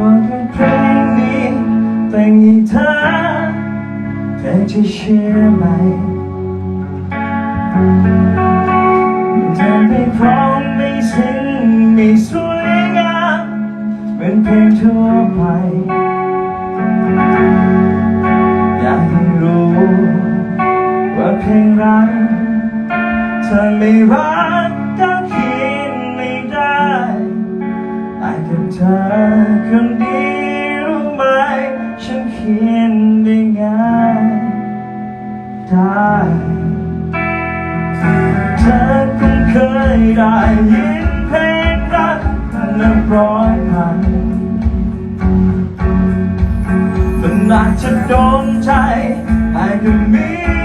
ว่าเพลงนี้แต่งอีเธอเธอจะเชื่อไหมเธอไม่พร้อมไม่ซึ้งไม่สวยงามเป็นเพลงทั่วไปอยากให้รู้ ว่าเพลงรักเธอไม่รัก เธอคงเคยได้ยินเพลงรักนับร้อยพันมันอาจจะโดนใจอาจจะมี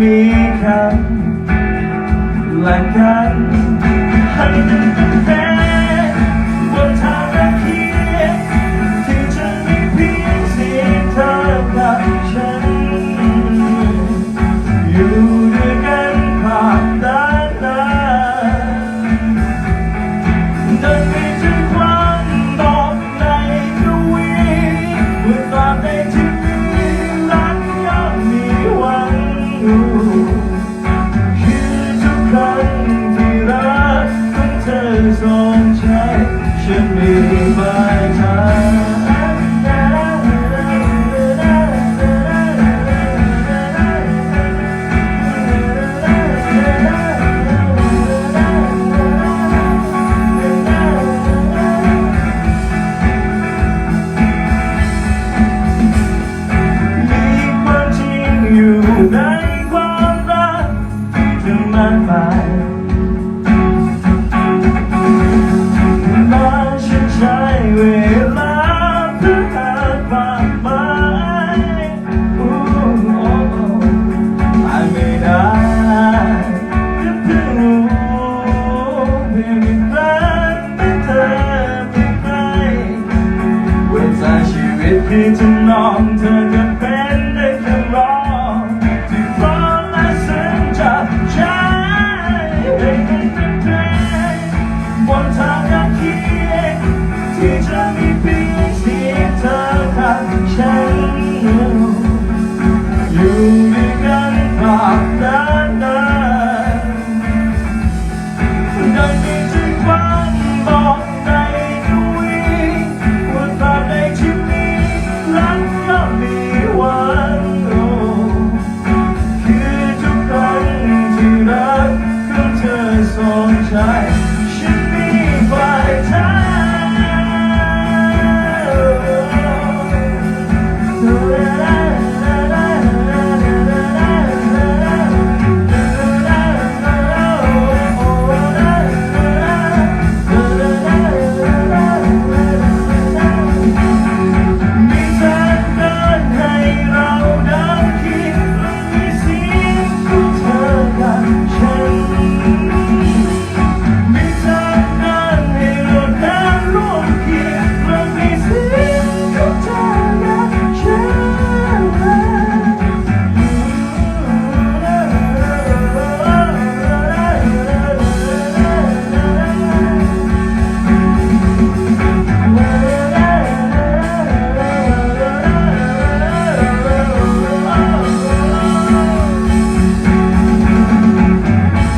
มีคำนและกันให้เป็นแฟน เพื่อรักไม่เธอไม่ใครเวลาชีวิตพี่จะนองเธอ